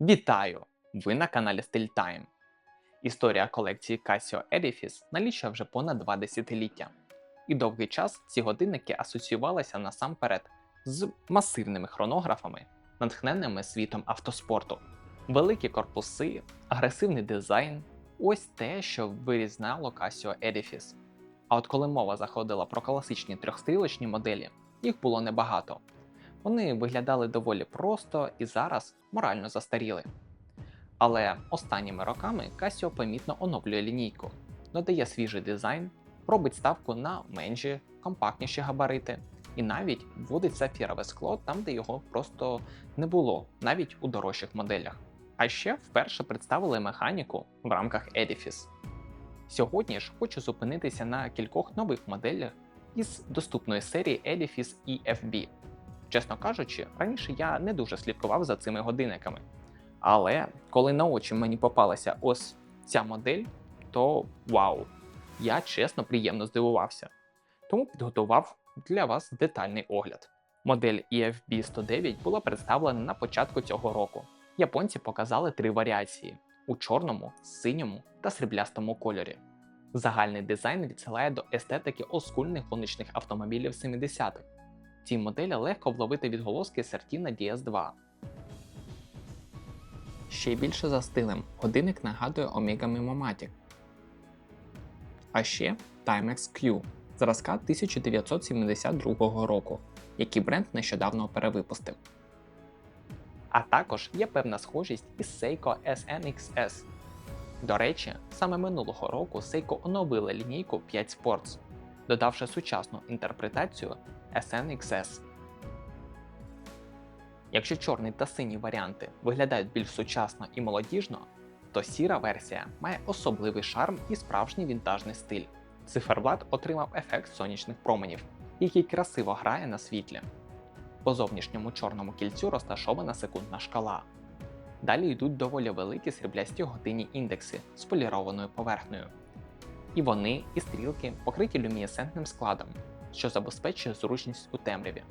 Вітаю! Ви на каналі Style Time. Історія колекції Casio Edifice налічує вже понад два десятиліття. І довгий час ці годинники асоціювалися насамперед з масивними хронографами, натхненними світом автоспорту. Великі корпуси, агресивний дизайн ось те, що вирізняло Casio Edifice. А от коли мова заходила про класичні трьохстрілочні моделі, їх було небагато. Вони виглядали доволі просто і зараз морально застаріли. Але останніми роками Casio помітно оновлює лінійку, додає свіжий дизайн, робить ставку на менші, компактніші габарити, і навіть вводить сапфірове скло там, де його просто не було, навіть у дорожчих моделях. А ще вперше представили механіку в рамках Edifice. Сьогодні ж хочу зупинитися на кількох нових моделях із доступної серії Edifice EFB. Чесно кажучи, раніше я не дуже слідкував за цими годинниками. Але коли на очі мені попалася ось ця модель, то вау! Я чесно приємно здивувався. Тому підготував для вас детальний огляд. Модель EFB 109 була представлена на початку цього року. Японці показали три варіації: у чорному, синьому та сріблястому кольорі. Загальний дизайн відсилає до естетики олдскульних гоночних автомобілів 70-х. Ці моделі легко вловити відголоски Certina DS2. Ще більше за стилем годинник нагадує Omega Memomatic. А ще Timex Q зразка 1972 року, який бренд нещодавно перевипустив. А також є певна схожість із Seiko SNXS. До речі, саме минулого року Seiko оновила лінійку 5 Sports, додавши сучасну інтерпретацію SNXS. Якщо чорний та синій варіанти виглядають більш сучасно і молодіжно, то сіра версія має особливий шарм і справжній вінтажний стиль. Циферблат отримав ефект сонячних променів, який красиво грає на світлі. По зовнішньому чорному кільцю розташована секундна шкала. Далі йдуть доволі великі сріблясті годинні індекси з полірованою поверхнею. І вони, і стрілки покриті люмінесцентним складом, що забезпечує зручність у темряві.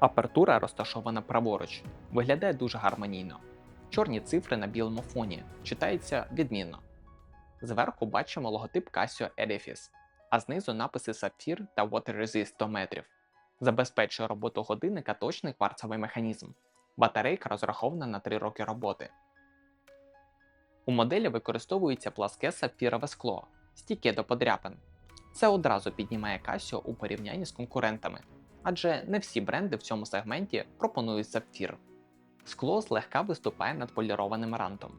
Апертура розташована праворуч, виглядає дуже гармонійно. Чорні цифри на білому фоні читаються відмінно. Зверху бачимо логотип Casio Edifice, а знизу написи Sapphire та Water Resist 100 метрів. Забезпечує роботу годинника точний кварцевий механізм. Батарейка розрахована на 3 роки роботи. У моделі використовується пласке сапфірове скло, стійке до подряпин. Це одразу піднімає Casio у порівнянні з конкурентами, адже не всі бренди в цьому сегменті пропонують сапфір. Скло злегка виступає над полірованим рантом.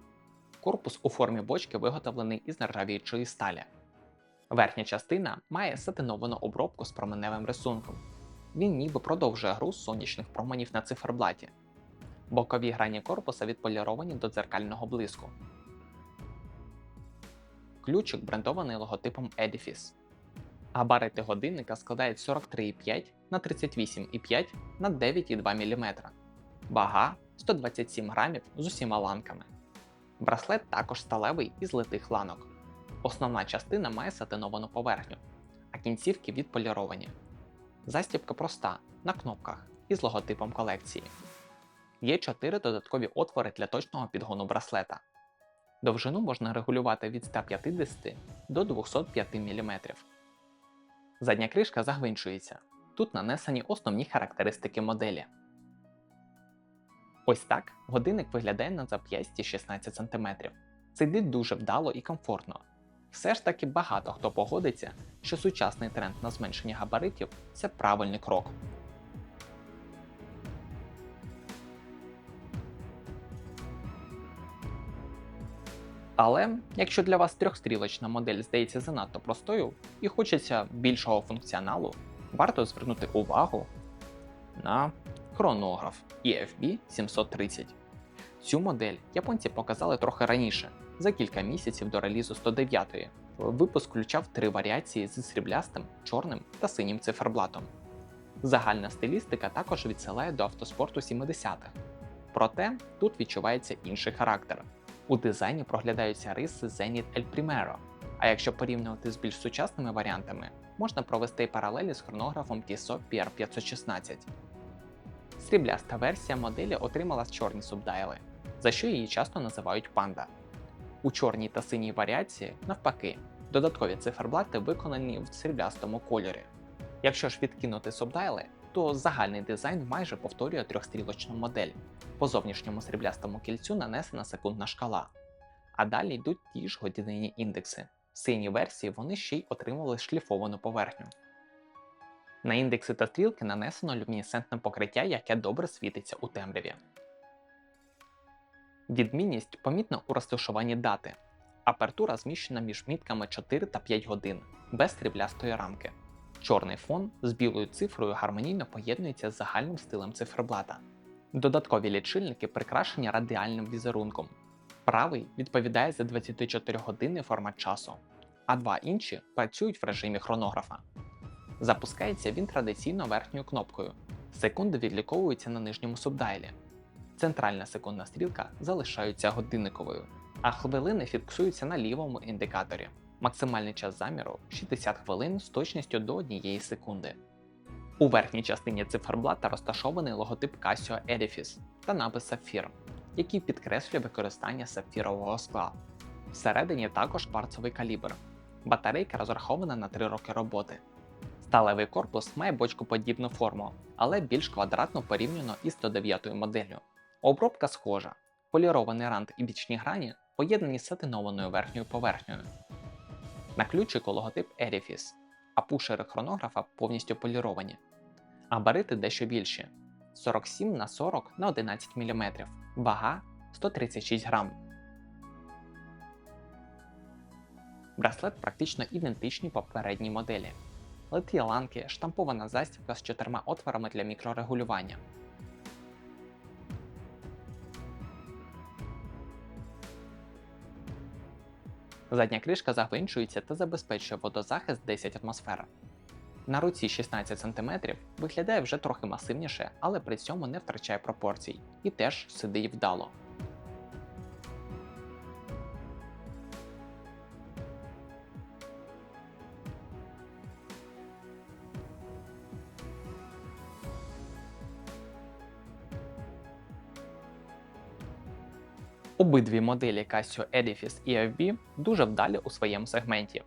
Корпус у формі бочки виготовлений із нержавіючої сталі. Верхня частина має сатиновану обробку з променевим рисунком. Він ніби продовжує гру сонячних променів на циферблаті. Бокові грані корпуса відполіровані до дзеркального блиску. Ключик брендований логотипом Edifice. Габарити годинника складають 43,5 на 38,5 на 9,2 мм. Вага 127 грамів з усіма ланками. Браслет також сталевий із литих ланок. Основна частина має сатиновану поверхню, а кінцівки відполіровані. Застібка проста на кнопках із логотипом колекції. Є 4 додаткові отвори для точного підгону браслета. Довжину можна регулювати від 150 до 205 мм. Задня кришка загвинчується. Тут нанесені основні характеристики моделі. Ось так годинник виглядає на зап'ясті 16 см. Сидить дуже вдало і комфортно. Все ж таки багато хто погодиться, що сучасний тренд на зменшення габаритів це правильний крок. Але якщо для вас трьохстрілочна модель здається занадто простою і хочеться більшого функціоналу, варто звернути увагу на хронограф EFB 730. Цю модель японці показали трохи раніше, за кілька місяців до релізу 109-ї. Випуск включав три варіації зі сріблястим, чорним та синім циферблатом. Загальна стилістика також відсилає до автоспорту 70-х. Проте тут відчувається інший характер. У дизайні проглядаються риси Zenit El Primero, А якщо порівнювати з більш сучасними варіантами, можна провести паралелі з хронографом Tissot PR516. Срібляста версія моделі отримала чорні субдайли, за що її часто називають панда. У чорній та синій варіації, навпаки, додаткові циферблати виконані в сріблястому кольорі. Якщо ж відкинути субдайли, то загальний дизайн майже повторює трьохстрілочну модель. По зовнішньому сріблястому кільцю нанесена секундна шкала. А далі йдуть ті ж годинні індекси. В синій версії вони ще й отримували шліфовану поверхню. На індекси та стрілки нанесено люмінесцентне покриття, яке добре світиться у темряві. Відмінність помітна у розташуванні дати. Апертура зміщена між мітками 4 та 5 годин, без сріблястої рамки. Чорний фон з білою цифрою гармонійно поєднується з загальним стилем циферблата. Додаткові лічильники прикрашені радіальним візерунком. Правий відповідає за 24-годинний формат часу, а два інші працюють в режимі хронографа. Запускається він традиційно верхньою кнопкою. Секунди відліковуються на нижньому субдайлі. Центральна секундна стрілка залишається годинниковою, а хвилини фіксуються на лівому індикаторі. Максимальний час заміру 60 хвилин з точністю до 1 секунди. У верхній частині циферблата розташований логотип Casio Edifice та напис Sapphire, який підкреслює використання сапфірового скла. Всередині також кварцовий калібр. Батарейка розрахована на 3 роки роботи. Сталевий корпус має бочкоподібну форму, але більш квадратно порівняно із 109 моделлю. Обробка схожа. Полірований рант і бічні грані поєднані з сатинованою верхньою поверхнею. На ключику логотип Edifice, а пушери хронографа повністю поліровані. Габарити дещо більші 47 на 40 на 11 мм, вага 136 грам. Браслет практично ідентичний попередній моделі. Литі ланки, штампована застібка з чотирма отворами для мікрорегулювання. Задня кришка загвинчується та забезпечує водозахист 10 атмосфер. На руці 16 см виглядає вже трохи масивніше, але при цьому не втрачає пропорцій і теж сидить вдало. Обидві моделі Casio Edifice і FB дуже вдалі у своєму сегменті.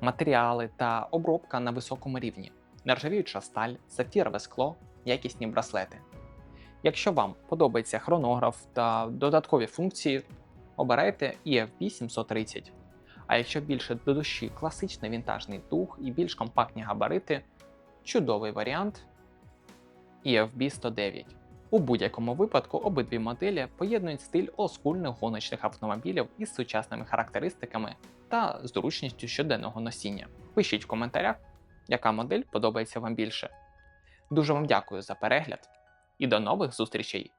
Матеріали та обробка на високому рівні, нержавіюча сталь, сапфірове скло, якісні браслети. Якщо вам подобається хронограф та додаткові функції, обирайте EFB 730. А якщо більше до душі класичний вінтажний дух і більш компактні габарити, чудовий варіант EFB 109. У будь-якому випадку обидві моделі поєднують стиль олдскульних гоночних автомобілів із сучасними характеристиками та зручністю щоденного носіння. Пишіть в коментарях, яка модель подобається вам більше. Дуже вам дякую за перегляд і до нових зустрічей!